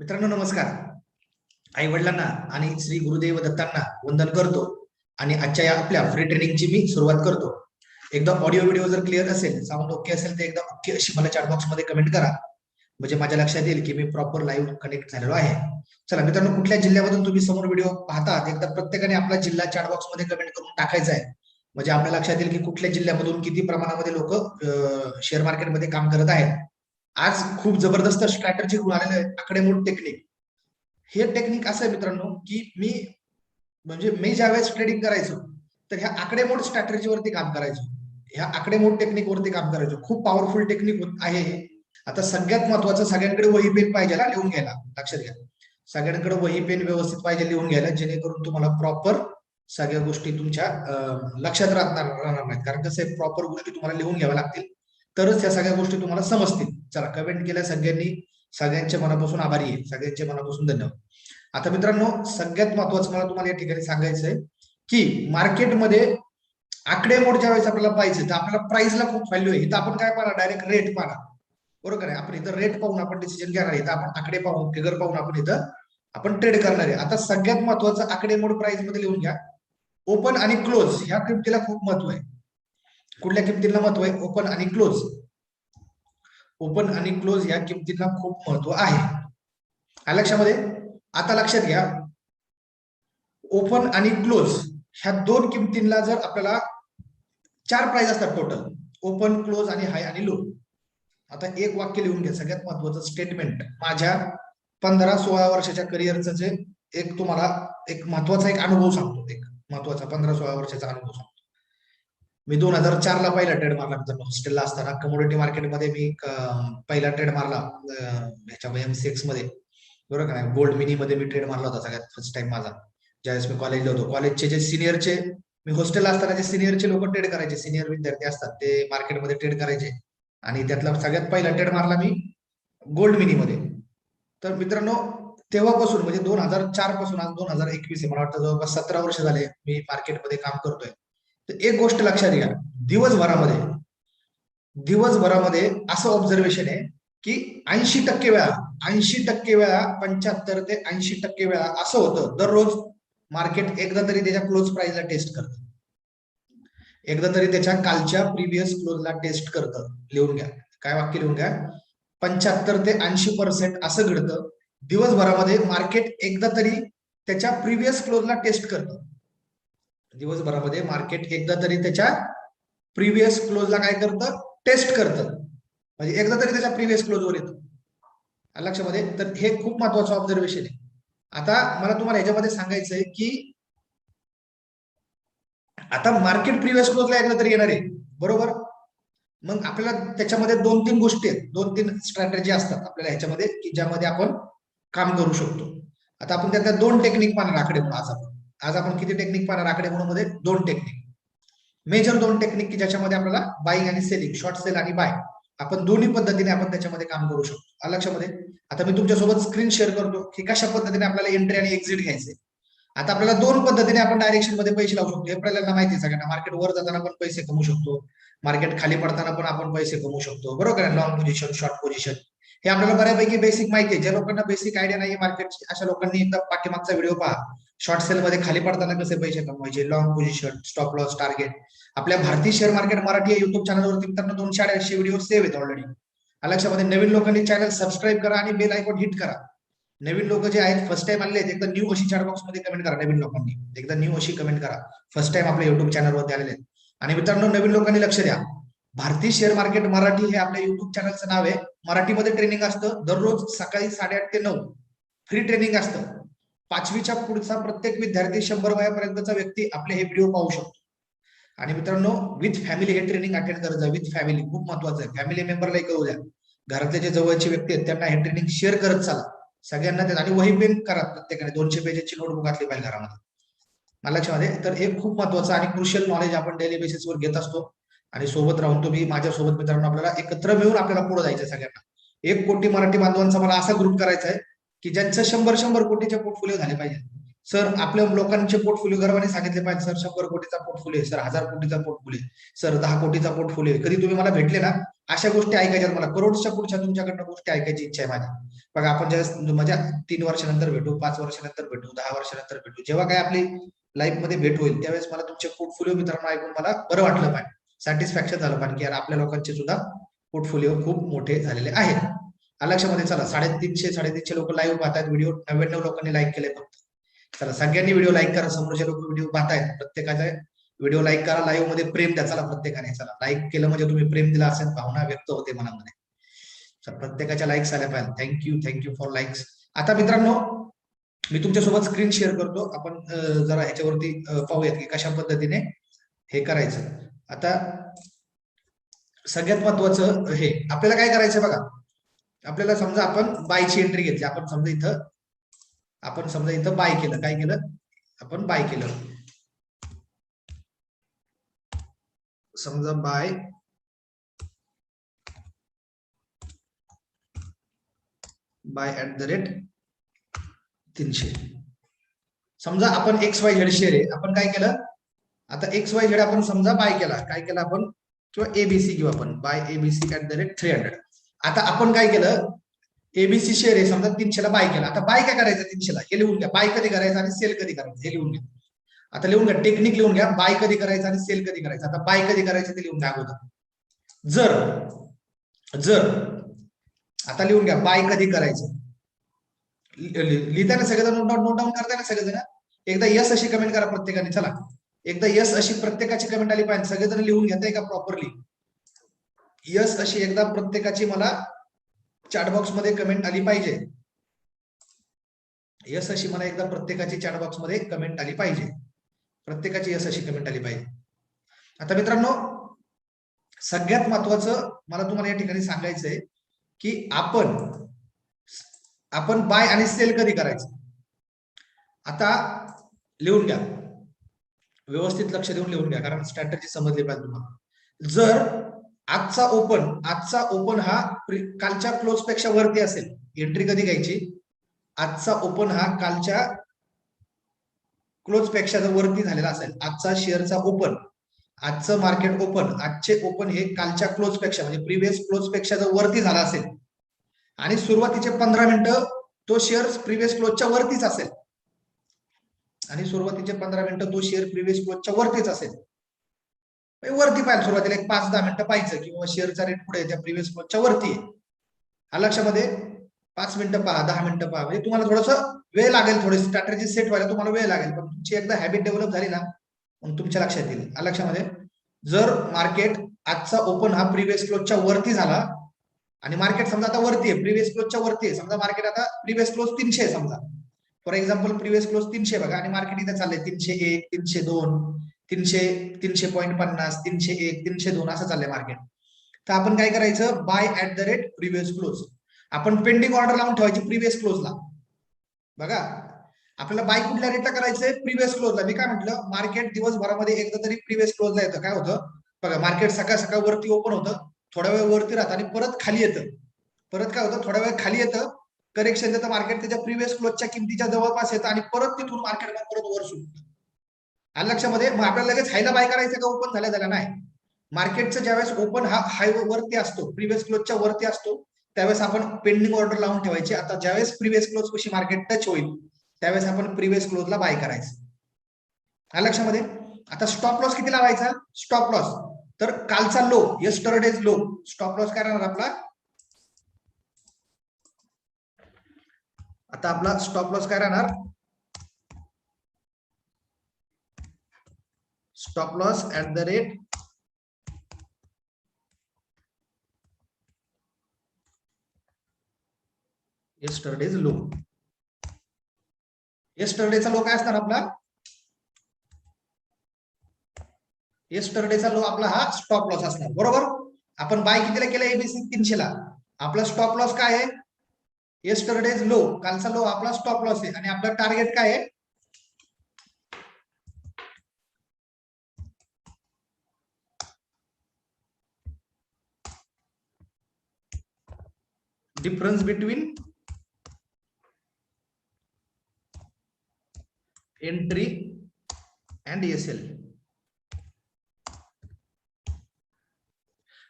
मित्रांनो नमस्कार. आई वडिलांना आणि श्री गुरुदेव दत्तांना वंदन करतो आणि आजच्या या आपल्या फ्री ट्रेनिंगची मी सुरुवात करतो. एकदा ऑडिओ व्हिडिओ जर क्लिअर असेल साऊंड ओके असेल तर एकदा ओके अशी मला चॅट बॉक्समध्ये कमेंट करा. म्हणजे माझ्या लक्षात येईल की मी प्रॉपर लाईव्ह कनेक्ट झालेलो आहे. चला मित्रांनो कुठल्या जिल्ह्यामधून तुम्ही समोर व्हिडिओ पाहतात एकदा प्रत्येकाने आपला जिल्हा चॅट बॉक्समध्ये कमेंट करून टाकायचा आहे. म्हणजे आपल्या लक्षात येईल की कुठल्या जिल्ह्यामधून किती प्रमाणामध्ये लोक शेअर मार्केटमध्ये काम करत आहेत. आज खूप जबरदस्त स्ट्रॅटर्जी घेऊन आलेलं आहे. आकडेमोड टेक्निक हे टेक्निक असं आहे मित्रांनो की मी म्हणजे मी ज्यावेळेस ट्रेडिंग करायचो तर ह्या आकडेमोड स्ट्रॅटर्जीवरती काम करायचो. ह्या आकडेमोड टेक्निक वरती काम करायचो. खूप पॉवरफुल टेक्निक आहे हे. आता सगळ्यात महत्वाचं सगळ्यांकडे वही पेन पाहिजे लिहून घ्यायला. लक्षात घ्या. सगळ्यांकडे वही पेन व्यवस्थित पाहिजे लिहून घ्यायला जेणेकरून तुम्हाला प्रॉपर सगळ्या गोष्टी तुमच्या लक्षात राहणार राहणार नाहीत. कारण कसं आहे प्रॉपर गोष्टी तुम्हाला लिहून घ्याव्या लागतील. तरच या सगळ्या गोष्टी तुम्हाला समजतील. चला कमेंट केल्या सगळ्यांनी. सगळ्यांच्या मनापासून आभारी आहे. सगळ्यांच्या मनापासून धन्यवाद. आता मित्रांनो सगळ्यात महत्वाचं मला तुम्हाला या ठिकाणी सांगायचं आहे की मार्केटमध्ये आकडेमोड ज्या वेळेस आपल्याला पाहिजे तर आपल्याला प्राइसला खूप व्हॅल्यू आहे. इथं आपण काय पाहणार? डायरेक्ट रेट पाहणार. बरोबर आहे? आपण इथं रेट पाहून आपण डिसिजन घेणार आहे. इथं आपण आकडे पाहून फिगर पाहून आपण इथं आपण ट्रेड करणार आहे. आता सगळ्यात महत्वाचं आकडेमोड प्राइसमध्ये लिहून घ्या. ओपन आणि क्लोज ह्या किमतीला खूप महत्त्व आहे. कुठल्या किमतींना महत्त्व आहे? ओपन आणि क्लोज ओपन आणि क्लोज या किमतींना खूप महत्त्व आहे. लक्षामध्ये आता लक्षात घ्या. ओपन आणि क्लोज ह्या दोन किमतींना जर आपल्याला चार प्राइस असतात टोटल ओपन क्लोज आणि हाय आणि लो आता एक वाक्य लिहून घ्या. सगळ्यात महत्वाचं स्टेटमेंट माझ्या पंधरा सोळा वर्षाच्या करिअरचं जे एक तुम्हाला एक महत्त्वाचा एक अनुभव सांगतो. एक महत्त्वाचा पंधरा सोळा वर्षाचा अनुभव सांगतो. मी दोन हजार चार ला पहिला ट्रेड मारला मित्रांनो हॉस्टेलला असताना. कमोडिटी मार्केटमध्ये मी पहिला ट्रेड मारला ह्याच्यामध्ये एमसीएक्समध्ये. बरोबर का गोल्ड मिनी मध्ये मी ट्रेड मारला होता सगळ्यात फर्स्ट टाइम माझा. ज्यावेळेस मी कॉलेजला होतो. कॉलेजचे जे सिनियरचे मी हॉस्टेलला असताना जे सिनियरचे लोक ट्रेड करायचे सिनियर विद्यार्थी असतात ते मार्केटमध्ये ट्रेड करायचे. आणि त्यातला सगळ्यात पहिला ट्रेड मारला मी गोल्ड मिनी मध्ये. तर मित्रांनो तेव्हापासून म्हणजे दोन हजार चारपासून आज दोन हजार एकवीस आहे. मला वाटतं जवळपास सतरा वर्ष झाले मी मार्केटमध्ये काम करतोय. तर एक गोष्ट लक्षात घ्या. दिवसभरामध्ये दिवसभरामध्ये असं ऑब्झर्वेशन आहे की ऐंशी टक्के वेळा ऐंशी टक्के वेळा पंच्याहत्तर ते ऐंशी टक्के वेळा असं होतं. दररोज मार्केट एकदा तरी त्याच्या क्लोज प्राइसला टेस्ट करतं. एकदा तरी त्याच्या कालच्या प्रिव्हियस क्लोजला टेस्ट करतं. लिहून घ्या. काय वाक्य लिहून घ्या? पंच्याहत्तर ते ऐंशी पर्सेंट असं घडतं. दिवसभरामध्ये मार्केट एकदा तरी त्याच्या प्रिव्हियस क्लोजला टेस्ट करतं. दिवसभरामध्ये मार्केट एकदा तरी त्याच्या प्रिव्हियस क्लोजला काय करतं? टेस्ट करतं. म्हणजे एकदा तरी त्याच्या प्रिव्हियस क्लोजवर येतं. लक्षामध्ये? तर हे खूप महत्वाचं ऑब्झर्वेशन आहे. आता मला तुम्हाला याच्यामध्ये सांगायचं आहे की आता मार्केट प्रिव्हियस क्लोजला एकदा तरी येणार आहे. बरोबर? मग आपल्याला त्याच्यामध्ये दोन तीन गोष्टी आहेत. दोन तीन स्ट्रॅटेजी असतात आपल्याला ह्याच्यामध्ये की ज्यामध्ये आपण काम करू शकतो. आता आपण त्यातल्या दोन टेक्निक पाहणार आकडे म्हणून आज आपण. आज आपण किती टेक्निक पाहणार? आकडे म्हणून दोन टेक्निक मेजर दोन टेक्निक की ज्याच्यामध्ये आपल्याला बाईंग आणि सेलिंग शॉर्ट सेल आणि बाय आपण दोन्ही पद्धतीने आपण त्याच्यामध्ये काम करू शकतो. लक्षामध्ये? आता मी तुमच्यासोबत स्क्रीन शेअर करतो की कशा पद्धतीने आपल्याला एंट्री आणि एक्झिट घ्यायचे. आता आपल्याला दोन पद्धतीने आपण डायरेक्शनमध्ये पैसे लावू शकतो. हे आपल्याला माहिती आहे सगळ्यांना. मार्केट वर जाताना पण पैसे कमवू शकतो. मार्केट खाली पडताना पण आपण पैसे कमवू शकतो. बरोबर आहे? लॉंग पोझिशन शॉर्ट पोझिशन हे आपल्याला बऱ्यापैकी बेसिक माहिती आहे. ज्या लोकांना बेसिक आयडिया नाही मार्केटची अशा लोकांनी एकदा पाठीमागचा व्हिडिओ पहा. शॉर्ट सेल मध्ये खाली पडताना कसे पैसे कमवायचे? Long position stop loss target आपल्या भारतीय शेअर मार्केट मराठी या युट्यूब चॅनलवरती मित्रांनो दोनशे अडीचशे व्हिडिओ सेव्ह आहेत ऑलरेडी लक्षामध्ये? नवीन लोकांनी चॅनल सबस्क्राईब करा आणि बेल आयकॉन हिट करा. नवीन लोक जे आहेत फर्स्ट टाइम आले एकदा न्यू अशी चॅट बॉक्समध्ये कमेंट करा नवीन लोकांनी. एकदा न्यू अशी कमेंट करा. फर्स्ट टाइम आपल्या युट्यूब चॅनलवरती आलेले आहेत. आणि मित्रांनो नवीन लोकांनी लक्ष द्या. भारतीय शेअर मार्केट मराठी हे आपल्या युट्यूब चॅनलचं नाव आहे. मराठीमध्ये ट्रेनिंग असतं. दररोज सकाळी साडेआठ ते नऊ. फ्री ट्रेनिंग असतं. पाचवीच्या पुढचा प्रत्येक विद्यार्थी शंभर वयापर्यंतचा व्यक्ती आपले हे व्हिडिओ पाहू शकतो. आणि मित्रांनो विथ फॅमिली हे ट्रेनिंग अटेंड करत जा. विथ फॅमिली खूप महत्वाचं आहे. फॅमिली मेंबरला कळू द्या. घरातले जे जवळचे व्यक्ती आहेत त्यांना हे ट्रेनिंग शेअर करत चाला. सगळ्यांना देत आणि वही पेन करा प्रत्येकाने. दोनशे पेजेसची नोटबुक घातली पाहिजे घरामध्ये. मला लक्षामध्ये तर हे खूप महत्वाचं आणि क्रुशियल नॉलेज आपण डेली बेसिसवर घेत असतो. आणि सोबत राहून तुम्ही माझ्यासोबत मित्रांनो आपल्याला एकत्र मिळून आपल्याला पुढे जायचं सगळ्यांना. एक कोटी मराठी बांधवांचा मला असा ग्रुप करायचा आहे की ज्यांचं शंभर शंभर कोटीचे पोर्टफोलिओ झाले पाहिजे. सर आपल्या लोकांचे पोर्टफोलिओ गर्वाने सांगितले पाहिजे सर शंभर कोटीचा पोर्टफोलिओ सर हजार कोटीचा पोर्टफोलिओ सर दहा कोटीचा पोर्टफोलिओ कधी तुम्ही मला भेटले ना अशा गोष्टी ऐकायच्या मला करोडच्या पुढच्या तुमच्याकडनं गोष्टी ऐकायची इच्छा आहे माझी. बघा आपण ज्यावेळेस माझ्या म्हणजे तीन वर्षानंतर भेटू पाच वर्षानंतर भेटू दहा वर्षानंतर भेटू जेव्हा काय आपली लाईफमध्ये भेट होईल त्यावेळेस मला तुमचे पोर्टफोलिओ मित्रांनो ऐकून मला बरं वाटलं पाहिजे. सॅटिस्फॅक्शन झालं पाहिजे की यार आपल्या लोकांचे सुद्धा पोर्टफोलिओ खूप मोठे झालेले आहेत. लक्षामध्ये चला साडेतीनशे साडेतीनशे लोक लाईव्ह पाहतात व्हिडिओ नव्याण्णव लोकांनी लाईक केले फक्त. चला सगळ्यांनी व्हिडिओ लाईक करा समोरचे लोक व्हिडिओ पाहतायत प्रत्येकाचा व्हिडिओ लाईक करा लाईव्हमध्ये प्रेम द्या चला प्रत्येकाने चला. लाईक केलं म्हणजे तुम्ही प्रेम दिला असेल भावना व्यक्त होते मनामध्ये. तर प्रत्येकाच्या लाईक्स आल्या पाहिजे थँक्यू थँक्यू फॉर लाईक्स आता मित्रांनो मी तुमच्यासोबत स्क्रीन शेअर करतो. आपण जरा ह्याच्यावरती पाहूयात की कशा पद्धतीने हे करायचं. आता सगळ्यात महत्वाचं हे आपल्याला काय करायचं बघा? आपल्याला समजा आपण बायची एंट्री घेतली. आपण समजा इथं आपण समजा इथं बाय केलं. काय केलं? आपण बाय केलं. समजा buy buy at the rate तीनशे. समजा आपण एक्स वाय झेड शेअर आहे. आपण काय केलं? आता एक्स वाय झेड आपण समजा बाय केला. काय केलं आपण? किंवा एबीसी घेऊ आपण. Buy ABC at the rate three hundred आता आपण काय केलं? एबीसी शेअर आहे समजा तीनशेला बाय केला. आता बाय काय करायचं तीनशेला? हे लिहून घ्या. बाय कधी करायचं आणि सेल कधी करायचं हे लिहून घ्या. आता लिहून घ्या. टेक्निक लिहून घ्या. बाय कधी करायचं आणि सेल कधी करायचं. आता बाय कधी करायचं ते लिहून घ्या अगोदर. जर जर आता लिहून घ्या. बाय कधी करायचं? लिहिताना सगळेजण? नोट डाऊन नोट डाऊन करताय ना सगळेजण? एकदा यस अशी कमेंट करा प्रत्येकाने. चला. एकदा यस अशी प्रत्येकाची कमेंट आली पाहिजे. सगळेजण लिहून घेताय का प्रॉपरली यस अशी एकदा प्रत्येकाची मला चॅटबॉक्समध्ये कमेंट आली पाहिजे. यस अशी मला एकदा प्रत्येकाची चॅटबॉक्समध्ये कमेंट आली पाहिजे. प्रत्येकाची यस अशी कमेंट आली पाहिजे. आता मित्रांनो सगळ्यात महत्वाचं मला तुम्हाला या ठिकाणी सांगायचंय की आपण आपण बाय आणि सेल कधी करायचं? आता लिहून घ्या. व्यवस्थित लक्ष देऊन लिहून घ्या कारण स्ट्रॅटर्जी समजली पाहिजे तुम्हाला. जर आजचा ओपन आजचा ओपन हा कालच्या क्लोजपेक्षा वरती असेल. एंट्री कधी घ्यायची? आजचा ओपन हा कालच्या क्लोजपेक्षा जर वरती झालेला असेल आजचा शेअरचा ओपन आजचं मार्केट ओपन आजचे ओपन हे कालच्या क्लोजपेक्षा म्हणजे प्रिव्हियस क्लोजपेक्षा जर वरती झाला असेल आणि सुरुवातीचे पंधरा मिनिटं तो शेअर प्रिव्हियस क्लोजच्या वरतीच असेल. आणि सुरुवातीचे पंधरा मिनिटं तो शेअर प्रिव्हियस क्लोजच्या वरतीच असेल. म्हणजे वरती पाहिजे सुरुवातीला एक पाच दहा मिनिटं पाहिजे किंवा शेअरचा रेट पुढे त्या प्रिव्हियस क्लोजच्या वरती आहे. हा लक्षामध्ये पाच मिनिटं पहा दहा मिनिटं पहा. म्हणजे तुम्हाला थोडस वेळ लागेल थोडी स्ट्रॅटेजी सेट व्हायला तुम्हाला वेळ लागेल. पण तुमची एकदा हॅबिट डेव्हलप झाली ना मग तुमच्या लक्षात येईल. हा लक्षामध्ये जर मार्केट आजचा ओपन हा प्रिव्हियस क्लोजच्या वरती झाला आणि मार्केट समजा आता वरती आहे प्रिव्हियस क्लोजच्या वरती आहे. समजा मार्केट आता प्रिव्हियस क्लोज तीनशे आहे समजा. फॉर एक्झाम्पल प्रिव्हियस क्लोज तीनशे बघा आणि मार्केट इथे चाललंय तीनशे एक तीनशे दोन. तीनशे तीनशे पॉईंट पन्नास तीनशे एक तीनशे दोन असं चाललंय मार्केट तर आपण काय करायचं? Buy at the rate previous close आपण पेंडिंग ऑर्डर लावून ठेवायची प्रिव्हियस क्लोजला बघा. आपल्याला बाय कुठल्या रेटला करायचंय? प्रिव्हियस क्लोजला मी काय म्हटलं? मार्केट दिवसभरामध्ये एकदा तरी प्रिव्हियस क्लोजला येतं. काय होतं? बघा मार्केट सकाळ सकाळ वरती ओपन होतं. थोड्या वेळ वरती राहतं आणि परत खाली येतं. परत काय होतं? थोड्या वेळ खाली येतं. करेक्शन देतं मार्केट त्याच्या प्रिव्हियस क्लोजच्या किमतीच्या जवळपास येतं आणि परत तिथून मार्केट परत वर सुटतं. आलं लक्षामध्ये मग आपल्याला लगेच हायला बाय करायचं का ओपन झाल्या झाला नाही? मार्केटचं ज्यावेळेस ओपन हा हाय वरती असतो प्रिव्हियस क्लोजच्या वरती असतो त्यावेळेस आपण पेंडिंग ऑर्डर लावून ठेवायची. आता ज्यावेळेस प्रिव्हियस क्लोज कशी मार्केट टच होईल त्यावेळेस आपण प्रिव्हियस क्लोजला बाय करायचं. हा लक्षामध्ये? आता स्टॉप लॉस किती लावायचा? स्टॉप लॉस तर कालचा low yesterday's low stop loss काय राहणार आपला? आता आपला स्टॉप लॉस काय राहणार? Stop loss at the rate yesterday's low यस्टरडेचा low काय असणार आपला? येस्टरडेचा लो आपला हा स्टॉप लॉस असणार बरोबर? आपण बाय कितीला केला? एबीसी तीनशे ला. आपला स्टॉप लॉस काय आहे? येस्टरडेज लो कालचा लो आपला स्टॉप लॉस आहे. आणि आपला टार्गेट काय आहे? Difference between entry and S L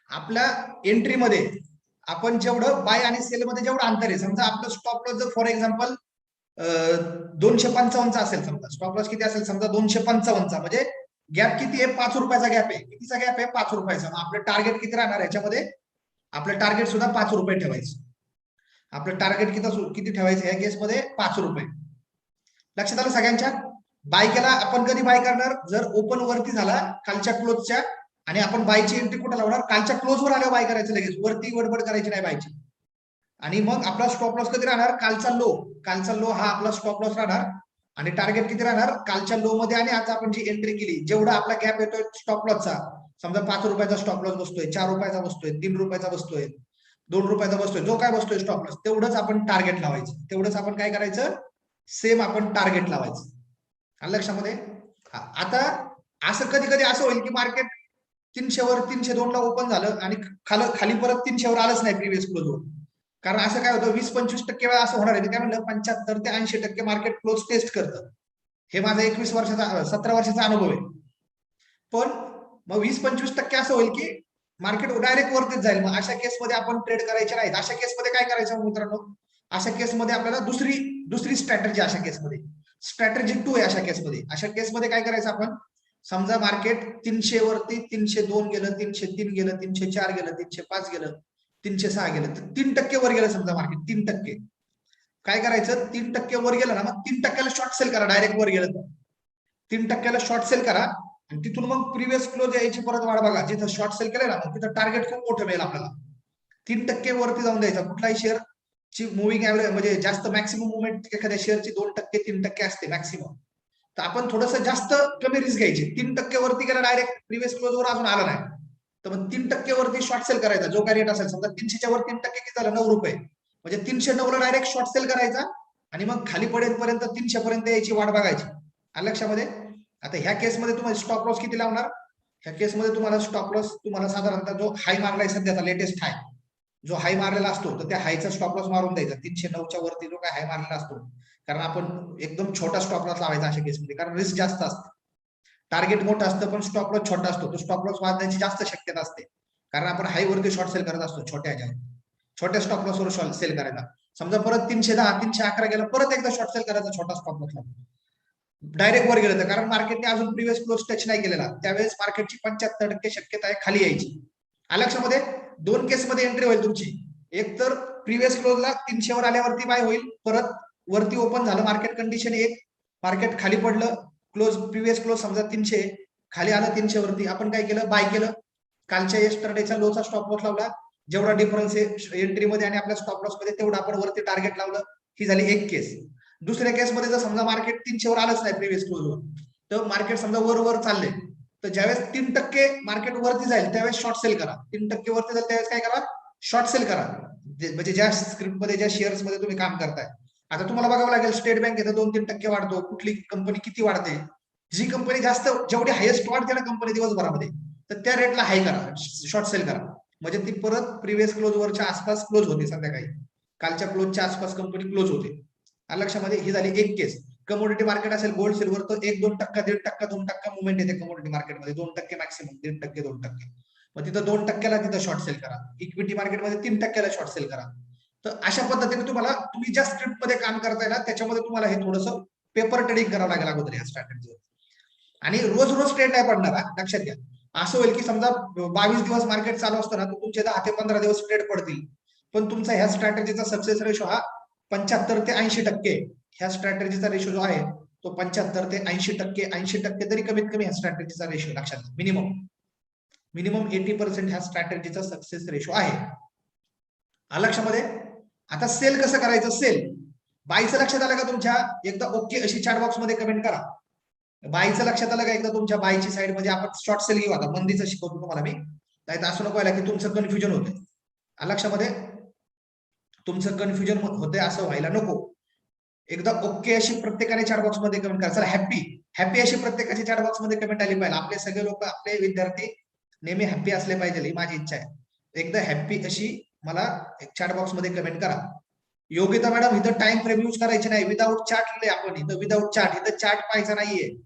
आपल्या एंट्रीमध्ये आपण जेवढं बाय आणि सेल मध्ये जेवढं अंतर आहे समजा आपलं स्टॉप लॉस जर फॉर एक्झाम्पल दोनशे पंचावन्नचा असेल समजा स्टॉप लॉस किती असेल समजा दोनशे पंचावन्नचा म्हणजे गॅप किती आहे? पाच रुपयाचा गॅप आहे. कितीचा गॅप आहे? पाच रुपयाचा. आपलं टार्गेट किती राहणार? याच्यामध्ये आपलं टार्गेट सुद्धा पाच रुपये ठेवायचं. आपलं टार्गेट किती किती ठेवायचं या केसमध्ये पाच रुपये. लक्षात आलं सगळ्यांच्या? बाय केला आपण कधी बाय करणार? जर ओपन वरती झाला कालच्या क्लोजच्या आणि आपण बायची एंट्री कुठे लावणार? कालच्या क्लोजवर आल्यावर बाय करायचं लगेच. वरती वडबड करायची नाही बायची आणि मग आपला स्टॉप लॉस कधी राहणार? कालचा लो कालचा लो हा आपला स्टॉप लॉस राहणार. आणि टार्गेट किती राहणार? कालच्या लो मध्ये आणि आता आपण जी एंट्री केली जेवढा आपला गॅप येतोय स्टॉप लॉसचा समजा पाच रुपयाचा स्टॉप लॉस बसतोय चार रुपयाचा बसतोय तीन रुपयाचा बसतोय. दोन रुपयाचा बसतोय. जो काय बसतोय स्टॉप लॉस तेवढंच आपण टार्गेट लावायचं. तेवढंच आपण काय करायचं? सेम आपण टार्गेट लावायचं. लक्षामध्ये? आता असं कधी कधी असं होईल की मार्केट तीनशेवर तीनशे दोन ला ओपन झालं आणि खाल खाली परत तीनशेवर आलंच नाही प्रिव्हियस क्लोजवर कारण असं काय होतं? वीस पंचवीस टक्के वेळा असं होणार आहे. ते काय म्हणलं? पंच्याहत्तर ते ऐंशी टक्के मार्केट क्लोज टेस्ट करतं. हे माझा एकवीस वर्षाचा सतरा वर्षाचा अनुभव आहे. पण मग वीस पंचवीस टक्के असं होईल की मार्केट डायरेक्ट वरतीच जाईल. मग अशा केसमध्ये आपण ट्रेड करायचे नाहीत. अशा केसमध्ये काय करायचं मित्रांनो? अशा केसमध्ये आपल्याला दुसरी दुसरी स्ट्रॅटर्जी अशा केसमध्ये स्ट्रॅटर्जी टू आहे अशा केसमध्ये अशा केसमध्ये काय करायचं आपण? समजा मार्केट तीनशे वरती तीनशे दोन गेलं तीनशे तीन गेलं तीनशे चार गेलं तीनशे पाच गेलं तीनशे सहा गेलं. तर तीन टक्के वर गेलं समजा मार्केट तीन टक्के. काय करायचं? तीन टक्के वर गेलं ना मग तीन टक्क्याला शॉर्ट सेल करा डायरेक्ट वर गेलं तर. तीन टक्क्याला शॉर्ट सेल करा आणि तिथून मग प्रिव्हियस क्लोज यायची परत वाढ बघा. जिथं शॉर्ट सेल केलं ना मग तिथं टार्गेट खूप मोठं मिळेल आपल्याला. तीन टक्के वरती जाऊन द्यायचा. कुठलाही शेअर ची मुव्हिंग ऍव्हरेज म्हणजे जास्त मॅक्सिमम मुवमेंट एखाद्या शेअरची दोन टक्के तीन टक्के असते मॅक्सिमम तर आपण थोडस जास्त कमी रिस्क घ्यायची. तीन टक्के वरती गेला डायरेक्ट प्रिव्हियस क्लोज वर अजून आला नाही. तर मग तीन टक्के वरती शॉर्ट सेल करायचा. जो काय रेट असेल समजा तीनशेच्या वर तीन टक्के किती झालं? नऊ रुपये. म्हणजे तीनशे नऊ ला डायरेक्ट शॉर्ट सेल करायचा आणि मग खाली पडेपर्यंत तीनशे पर्यंत यायची वाट बघायची. लक्षामध्ये? आता ह्या केसमध्ये तुम्हाला स्टॉप लॉस किती लावणार? ह्या केसमध्ये तुम्हाला स्टॉप लॉस तुम्हाला साधारणतः जो हाय मारलाय सध्याचा लेटेस्ट हाय जो हाय मारलेला असतो तर त्या हायचा स्टॉप लॉस मारून द्यायचा. तीनशे नऊच्या वरती जो काय हाय मारलेला असतो. कारण आपण एकदम छोटा स्टॉप लॉस लावायचा अशा केसमध्ये कारण रिस्क जास्त असते. टार्गेट मोठं असतं पण स्टॉप लॉस छोटा असतो. तो स्टॉप लॉस वाजण्याची जास्त शक्यता असते. कारण आपण हाय वरती शॉर्ट सेल करत असतो छोट्या ह्याच्यावर. छोट्या स्टॉप लॉस वर शॉर्ट सेल करायचा समजा परत तीनशे दहा तीनशे अकरा गेला परत एकदा शॉर्ट सेल करायचा छोटा स्टॉप लॉस डायरेक्ट वर गेलं तर कारण मार्केटने अजून प्रिव्हियस क्लोज टच नाही केलेला. त्यावेळेस मार्केटची पंच्याहत्तर टक्के शक्यता आहे खाली यायची. लक्षामध्ये दोन केसमध्ये एंट्री होईल तुमची. एक तर प्रिव्हियस क्लोजला तीनशेवर आल्यावरती बाय होईल. परत वरती ओपन झालं मार्केट कंडिशन एक. मार्केट खाली पडलं. क्लोज प्रिव्हियस क्लोज समजा तीनशे. खाली आलं तीनशे वरती आपण काय केलं? बाय केलं. कालच्या एस्टरडेचा लोचा स्टॉप लॉस लावला. जेवढा डिफरन्स आहे एंट्रीमध्ये आणि आपल्या स्टॉप लॉसमध्ये तेवढं आपण वरती टार्गेट लावलं. ही झाली एक केस दुसऱ्या केसमध्ये जर समजा मार्केट तीनशेवर आलंच नाही प्रिव्हियस क्लोजवर तर मार्केट समजा वर वर चालले तर ज्यावेळेस तीन टक्के मार्केट वरती जाईल त्यावेळेस शॉर्ट सेल करा. तीन टक्के वरती जाईल त्यावेळेस काय करा? शॉर्ट सेल करा. म्हणजे ज्या स्क्रिप्टमध्ये ज्या शेअर्समध्ये तुम्ही काम करताय. आता तुम्हाला बघावं लागेल स्टेट बँक येतं दोन तीन टक्के वाढतो. कुठली कंपनी किती वाढते? जी कंपनी जास्त जेवढी हायेस्ट वाढते ना कंपनी दिवसभरामध्ये तर त्या रेटला हाय करा. शॉर्ट सेल करा. म्हणजे ती परत प्रिव्हियस क्लोज वरच्या आसपास क्लोज होते संध्याकाळी. कालच्या क्लोजच्या आसपास कंपनी क्लोज होते. लक्षामध्ये ही झाली एक केस कमोडिटी मार्केट असेल गोल्ड सिल्वर तर एक दोन टक्का दीड टक्का दोन टक्का मुवमेंट येते कमोडिटी मार्केटमध्ये दोन टक्के मॅक्सिमम दीड टक्के दोन टक्के. मग तिथं दोन टक्क्याला तिथं शॉर्ट सेल करा. इक्विटी मार्केटमध्ये तीन टक्क्याला शॉर्ट सेल करा. तर अशा पद्धतीने तुम्हाला तुम्ही ज्या स्क्रिप्टमध्ये काम करताय ना त्याच्यामध्ये तुम्हाला हे थोडस पेपर ट्रेडिंग करावं लागेल अगोदर या स्ट्रॅटेजीवर आणि रोज रोज ट्रेड नाही पडणार लक्षात घ्या. असं होईल की समजा बावीस दिवस मार्केट चालू असताना तर तुमचे दहा ते पंधरा दिवस ट्रेड पडतील. पण तुमचा ह्या स्ट्रॅटेजीचा सक्सेस रेशो हा पंच्याहत्तर ते ऐंशी टक्के ह्या स्ट्रॅटेजीचा रेशो जो आहे तो पंच्याहत्तर ते ऐंशी टक्के ऐंशी टक्के तरी कमीत कमी ह्या स्ट्रॅटेजीचा रेशो लक्षात घ्या. मिनिमम मिनिमम एटी पर्सेंट ह्या स्ट्रॅटेजीचा सक्सेस रेशो आहे. लक्षामध्ये? आता सेल कसं करायचं? सेल बाईचं लक्षात आलं का तुमच्या? एकदा ओके अशी चॅट बॉक्समध्ये कमेंट करा. बाईचं लक्षात आलं का एकदा तुमच्या बाईची साईडमध्ये आपण शॉर्ट सेल घेऊ आता मंदीचं शिकवतो तुम्हाला मी. नाही असं नको आलं की तुमचं कन्फ्युजन होतं लक्षामध्ये? तुमचं कन्फ्युजन हो- होतंय असं व्हायला नको. एकदा ओके अशी प्रत्येकाने चॅट बॉक्समध्ये कमेंट करा. चला हॅपी हॅपी अशी प्रत्येकाची चॅट बॉक्समध्ये कमेंट आली पाहिजे. आपले सगळे लोक आपले विद्यार्थी नेहमी हॅपी असले पाहिजे ही माझी इच्छा आहे. एकदा हॅपी अशी मला चॅट बॉक्समध्ये कमेंट करा. योगिता मॅडम इथं टाइम फ्रेम यूज करायची नाही. विदाऊट चार्ट लिहिले आपण. इथं विदाऊट चार्ट इथं चार्ट पाहायचा नाहीये.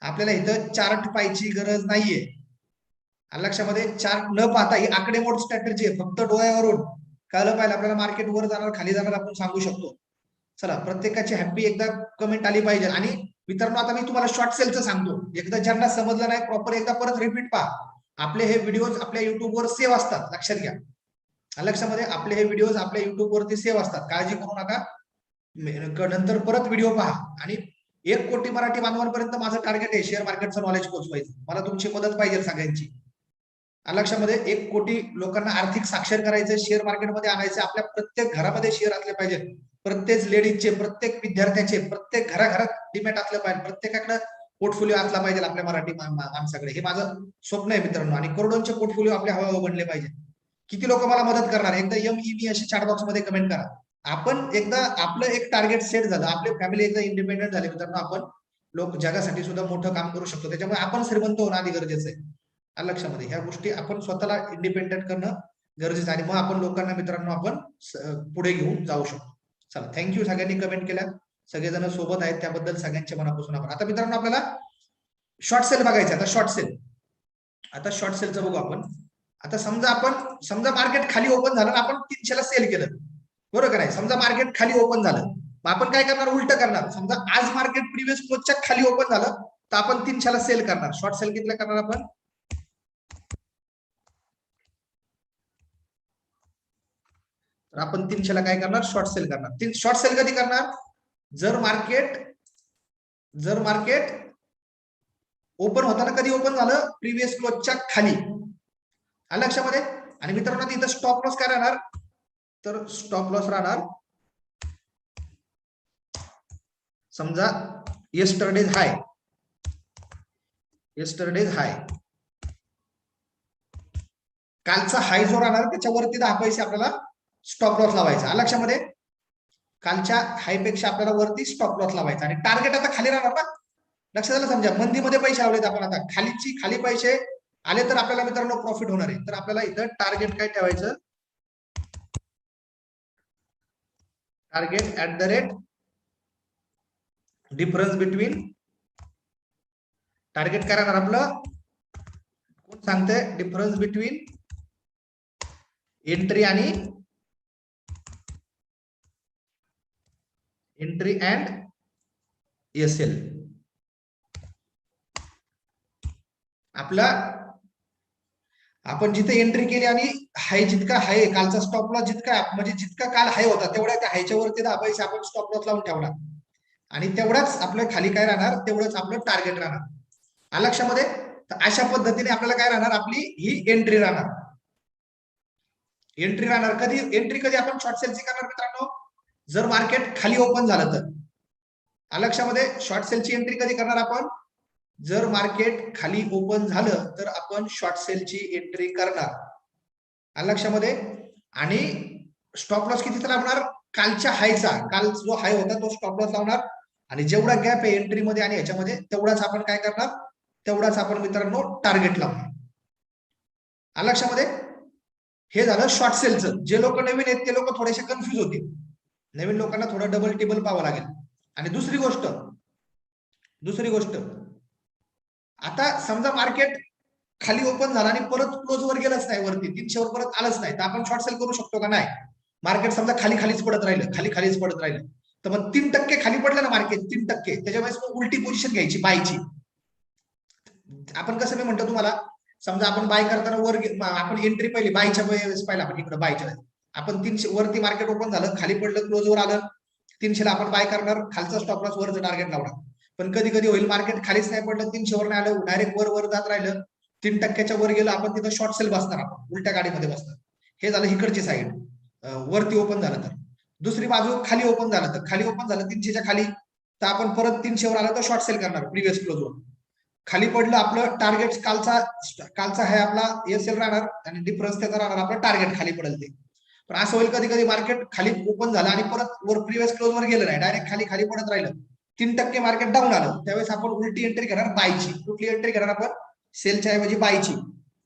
आपल्याला इथं चार्ट पाहायची गरज नाहीये. लक्षामध्ये? चार्ट न पाहता ही आकडेमोड स्ट्रॅटेजी आहे. फक्त डोळ्यावरून. कळलं पाहिजे आपल्याला मार्केट वर जाणार खाली जाणार आपण सांगू शकतो. चला प्रत्येकाची हॅपी एकदा कमेंट आली पाहिजे. आणि मित्रांनो आता मी तुम्हाला शॉर्ट सेलचं सांगतो. एकदा ज्यांना समजलं नाही प्रॉपर एकदा परत रिपीट पहा. आपले हे व्हिडिओज आपल्या युट्यूबवर सेव्ह असतात. लक्षात घ्या. लक्षामध्ये आपले हे व्हिडिओज आपल्या युट्यूबवरती सेव्ह असतात. काळजी करू नका. नंतर परत व्हिडिओ पहा. आणि एक कोटी मराठी बांधवांपर्यंत माझं टार्गेट आहे. शेअर मार्केटचं नॉलेज पोहोचवायचं मला तुमची मदत पाहिजे सगळ्यांची. लक्षामध्ये एक कोटी लोकांना आर्थिक साक्षर करायचं शेअर मार्केटमध्ये आणायचं आपल्या प्रत्येक घरामध्ये शेअर असले पाहिजे. प्रत्येक लेडीजचे प्रत्येक विद्यार्थ्याचे प्रत्येक घराघरात डिमेट असलं पाहिजे. प्रत्येकाकडे पोर्टफोलिओ असला पाहिजे आपल्या मराठी माणसाकडे. हे माझं स्वप्न आहे मित्रांनो. आणि करोडोंचे पोर्टफोलिओ आपल्या हवा बनले पाहिजे. किती लोक मला मदत करणार? एकदा एम ई मी अशी चॅट बॉक्समध्ये कमेंट करा. आपण एकदा आपलं एक टार्गेट सेट झालं. आपली फॅमिली एकदा इंडिपेंडेंट झाली मित्रांनो. आपण लोक जगासाठी सुद्धा मोठं काम करू शकतो. त्याच्यामुळे आपण श्रीमंत होणं आधी गरजेचं आहे. लक्षामध्ये. ह्या गोष्टी आपण स्वतःला इंडिपेंडेंट करणं गरजेचं आणि मग आपण लोकांना मित्रांनो आपण पुढे घेऊन जाऊ शकतो. चला थँक्यू सगळ्यांनी कमेंट केल्या सगळेजण सोबत आहेत त्याबद्दल सगळ्यांच्या मनापासून आपण आता मित्रांनो आपल्याला शॉर्ट सेल बघायचं आता शॉर्ट सेल आता शॉर्ट सेलचं बघू आपण. आता समजा आपण समजा मार्केट खाली ओपन झालं आपण तीनशेला सेल केलं. बरोबर आहे. नाही समजा मार्केट खाली ओपन झालं. मग आपण काय करणार? उलट करणार. समजा आज मार्केट प्रिव्हियस क्लोजच्या खाली ओपन झालं तर आपण तीनशेला सेल करणार. शॉर्ट सेल कितीला करणार आपण? तर आपण तीनशेला काय करणार? शॉर्ट सेल करणार. तीन शॉर्ट सेल कधी करणार? जर मार्केट जर मार्केट ओपन होताना कधी ओपन झालं? प्रिव्हियस क्लोजच्या खाली. आलं लक्षामध्ये आणि मित्रांनो तिथं इथं स्टॉप लॉस काय राहणार? तर स्टॉप लॉस राहणार. समजा येस्टरडेज हाय येस्टरडेज हाय कालचा हाय जो राहणार त्याच्यावरती दहा पैसे आपल्याला स्टॉप लॉस लावायचा. आलं लक्षामध्ये? कालच्या हायपेक्षा आपल्याला वरती स्टॉप लॉस लावायचा. आणि टार्गेट आता खाली राहणार ना? लक्षात आलं समजा? मंदीमध्ये पैसे आवडत आपण आता. खालीची खाली पैसे आले तर आपल्याला मित्रांनो प्रॉफिट होणार आहे. तर आपल्याला इथं टार्गेट काय ठेवायचं? Target at the rate difference between target काय राहणार आपलं? कोण सांगतंय? डिफरन्स बिटवीन एंट्री आणि एंट्री अँड एस एल आपला आपण जिथे एंट्री केली आणि हाय जितका हाय कालचा स्टॉप लॉस जितका म्हणजे जितका काल हाय होता तेवढ्या त्या हायच्या वरती पैसे आपण स्टॉप लॉस लावून ठेवणार. आणि तेवढाच आपलं खाली काय राहणार? तेवढंच आपलं टार्गेट राहणार. आलं लक्षामध्ये? तर अशा पद्धतीने आपल्याला काय राहणार? आपली ही एंट्री राहणार. एंट्री राहणार. कधी? एंट्री कधी आपण शॉर्ट सेलची करणार मित्रांनो? जर मार्केट खाली ओपन झालं तर. अलक्षामध्ये लक्षामध्ये? शॉर्ट सेलची एंट्री कधी करणार आपण? जर मार्केट खाली ओपन झालं तर आपण शॉर्ट सेलची एंट्री करणार. आलं लक्षामध्ये? आणि स्टॉप लॉस किती लावणार कालच्या हायचा काल जो हाय होता तो स्टॉप लॉस लावणार आणि जेवढा गॅप आहे एंट्रीमध्ये आणि ह्याच्यामध्ये तेवढाच आपण काय करणार? तेवढाच आपण मित्रांनो टार्गेट लावणार. आलं लक्षामध्ये? हे झालं शॉर्ट सेलचं जे लोक नवीन आहेत ते लोक थोडेसे कन्फ्युज होतील. नवीन लोकांना थोडं डबल टेबल पाहावं लागेल. आणि दुसरी गोष्ट दुसरी गोष्ट आता समजा मार्केट खाली ओपन झाला आणि परत क्लोज वर गेलंच नाही वरती तीनशेवर परत आलंच नाही तर आपण शॉर्ट सेल करू शकतो का नाही? मार्केट समजा खाली खालीच पडत राहिलं खाली खालीच पडत राहिलं तर मग तीन टक्के खाली पडलं ना मार्केट तीन टक्के त्याच्यामुळे मग उलटी पोझिशन घ्यायची बायची आपण कसं मी म्हणतो तुम्हाला समजा आपण बाय करताना वर आपण एंट्री पहिली बायच्या वेळेस पहिला आपण इकडे बायच्या वेळेस. आपण तीनशे वरती मार्केट ओपन झालं खाली पडलं क्लोज वर आलं तीनशेला आपण बाय करणार खालचा स्टॉप लॉस वरचं टार्गेट लावणार. पण कधी कधी होईल मार्केट खालीच नाही पडलं तीनशे वर नाही आलं डायरेक्ट वर वर जात राहिलं तीन टक्क्याच्या वर गेलं आपण तिथं शॉर्ट सेल बसणार आपण उलट्या गाडीमध्ये बसणार. हे झालं इकडची साईड वरती ओपन झालं तर. दुसरी बाजू खाली ओपन झालं तर. खाली ओपन झालं तीनशेच्या खाली तर आपण परत तीनशे वर आलं तर शॉर्ट सेल करणार प्रिव्हियस क्लोजवर खाली पडलं आपलं टार्गेट कालचा कालचा आहे आपला एस एल राहणार आणि डिफरन्स त्याचा राहणार आपलं टार्गेट खाली पडेल ते. पण असं होईल कधी कधी मार्केट खाली ओपन झालं आणि परत वर प्रिव्हियस क्लोज वर गेलं नाही. डायरेक्ट खाली खाली पडत राहिलं. तीन टक्के मार्केट डाऊन आलं. त्यावेळेस आपण उलटी एंट्री घेणार बायची कुठली एंट्री घेणार आपण? सेलच्या ऐवजी बायची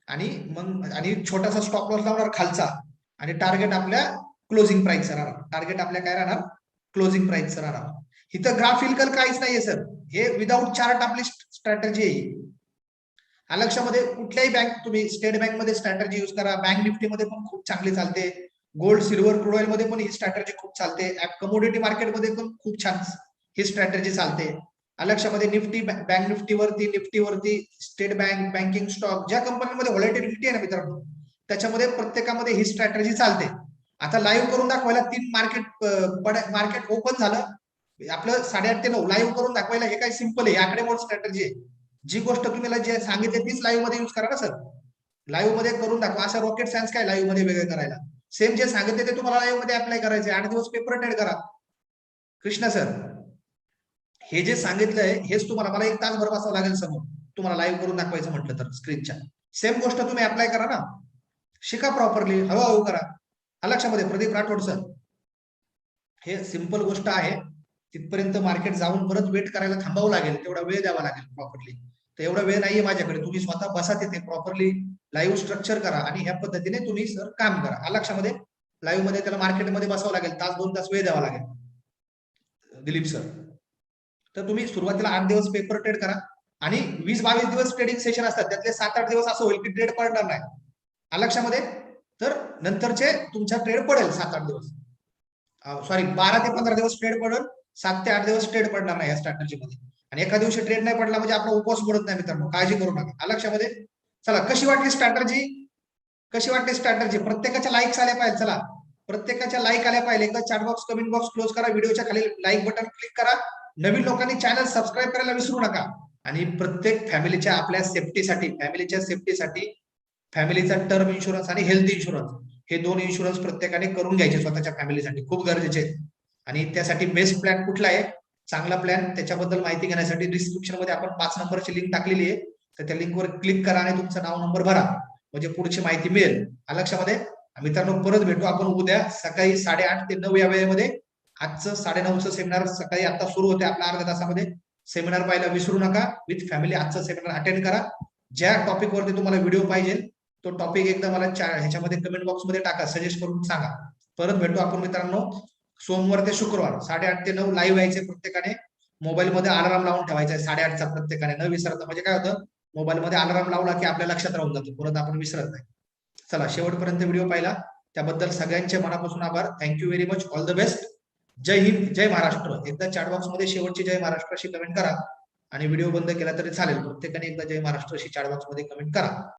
आणि मग आणि छोटासा स्टॉप लॉस लावणार खालचा. आणि टार्गेट आपल्या क्लोजिंग प्राइस राहणार. टार्गेट आपल्या काय राहणार? क्लोजिंग प्राइस राहणार. इथं ग्राफिकल काहीच नाहीये सर हे विदाऊट चार्ट आपली स्ट्रॅटेजी आहे. हा लक्षामध्ये कुठल्याही बँक तुम्ही स्टेट बँकमध्ये स्ट्रॅटर्जी युज करा. बँक निफ्टी मध्ये पण खूप चांगली चालते. गोल्ड सिल्वर क्रूड ऑइलमध्ये पण ही स्ट्रॅटर्जी खूप चालते. कमोडिटी मार्केटमध्ये पण खूप छान ही स्ट्रॅटर्जी चालते. अलक्षामध्ये निफ्टी बँक निफ्टीवरती निफ्टीवरती स्टेट बँक बँकिंग स्टॉक ज्या कंपन्यांमध्ये व्हॉलेटिलिटी आहे ना मित्रांनो त्याच्यामध्ये प्रत्येकामध्ये ही स्ट्रॅटर्जी चालते. आता लाईव्ह करून दाखवायला तीन मार्केट मार्केट ओपन झालं. आपलं साडेआठ ते नऊ लाईव्ह करून दाखवायला हे काय सिंपल आहे. आकडेमोड स्ट्रॅटर्जी आहे. जी गोष्ट तुम्ही जे सांगितले तीच लाईव्हमध्ये युज करा ना सर लाईव्हमध्ये करून दाखवा. असं रॉकेट सायन्स काय लाईव्हमध्ये वेगळे करायला? सेम जे सांगितले ते तुम्हाला लाईव्हमध्ये अप्लाय करायचे आठ दिवस पेपर अटेंड करा. कृष्णा सर हे जे सांगितलंय हेच तुम्हाला मला एक तास भर बसावं लागेल समोर. तुम्हाला लाईव्ह करून दाखवायचं म्हटलं तर स्क्रीनच्या सेम गोष्ट तुम्ही अप्लाय करा ना. शिका प्रॉपरली हळूहळू करा. हा लक्षामध्ये प्रदीप राठोड सर हे सिंपल गोष्ट आहे. तिथपर्यंत मार्केट जाऊन परत वेट करायला थांबावं लागेल. तेवढा वेळ द्यावा लागेल प्रॉपरली तर एवढा वेळ नाहीये माझ्याकडे. तुम्ही स्वतः बसा तिथे प्रॉपरली लाईव्ह स्ट्रक्चर करा आणि ह्या पद्धतीने तुम्ही सर काम करा. अलक्षामध्ये लाईव्हमध्ये त्याला मार्केटमध्ये बसावं लागेल. तास दोन तास वेळ द्यावा लागेल. दिलीप सर तर तुम्ही सुरुवातीला आठ दिवस पेपर ट्रेड करा आणि वीस बावीस दिवस ट्रेडिंग सेशन असतात. त्यातले सात आठ दिवस असं होईल की ट्रेड पडणार नाही. अलक्षामध्ये तर नंतरचे तुमचा ट्रेड पडेल सात आठ दिवस. सॉरी बारा ते पंधरा दिवस ट्रेड पडेल सात ते आठ दिवस ट्रेड पडणार नाही या स्ट्रॅटर्जी मध्ये. आणि एका दिवशी ट्रेड नाही पडला म्हणजे आपला उपवास पडत नाही मित्रांनो. काळजी करू नका. अलक्षामध्ये चला कशी वाटली स्ट्रॅटर्जी कशी वाटली स्ट्रॅटर्जी प्रत्येकाच्या लाईक्स आल्या पाहिजे चला. प्रत्येकाच्या लाईक आल्या पाहिजे एकदा chat box comment box close करा. व्हिडिओच्या खाली लाईक बटन क्लिक करा. नवीन लोकांनी चॅनल सबस्क्राईब करायला विसरू नका. आणि प्रत्येक फॅमिलीच्या आपल्या सेफ्टीसाठी फॅमिलीच्या सेफ्टीसाठी फॅमिलीचा टर्म इन्शुरन्स आणि हेल्थ इन्शुरन्स हे दोन इन्शुरन्स प्रत्येकाने करून घ्यायचे स्वतःच्या फॅमिलीसाठी खूप गरजेचे आहेत. आणि त्यासाठी बेस्ट प्लॅन कुठला आहे? चांगला प्लॅन त्याच्याबद्दल माहिती घेण्यासाठी डिस्क्रिप्शनमध्ये आपण पाच नंबरची लिंक टाकलेली आहे. तर त्या लिंकवर क्लिक करा आणि तुमचं नाव नंबर भरा. म्हणजे पुढची माहिती मिळेल. लक्षामध्ये? मित्रांनो परत भेटू आपण उद्या सकाळी साडेआठ ते नऊ या वेळेमध्ये. आजचं साडेनऊचं सेमिनार सकाळी आता सुरू होते आपल्या अर्ध्या तासामध्ये. सेमिनार पाहायला विसरू नका. विथ फॅमिली आजचं सेमिनार अटेंड करा. ज्या टॉपिकवरती तुम्हाला व्हिडिओ पाहिजे तो टॉपिक एकदा मला ह्याच्यामध्ये कमेंट बॉक्समध्ये टाका. सजेस्ट करून सांगा. परत भेटू आपण मित्रांनो सोमवार ते शुक्रवार साडेआठ ते नऊ लाईव्ह यायचे प्रत्येकाने. मोबाईल मध्ये अलाराम लावून ठेवायचा आहे साडेआठचा प्रत्येकाने. न विसरता. म्हणजे काय होतं? मोबाईल मध्ये अलाराम लावला की आपल्या लक्षात राहून जातो. परत आपण विसरत नाही. चला शेवटपर्यंत व्हिडिओ पाहिला. त्याबद्दल सगळ्यांचे मनापासून आभार. Thank you very much all the best जय हिंद जय महाराष्ट्र. एकदा चॅट बॉक्समध्ये शेवटची जय महाराष्ट्र अशी कमेंट करा. आणि व्हिडिओ बंद केला तरी चालेल. प्रत्येकाने एकदा जय महाराष्ट्र अशी चॅट बॉक्समध्ये कमेंट करा.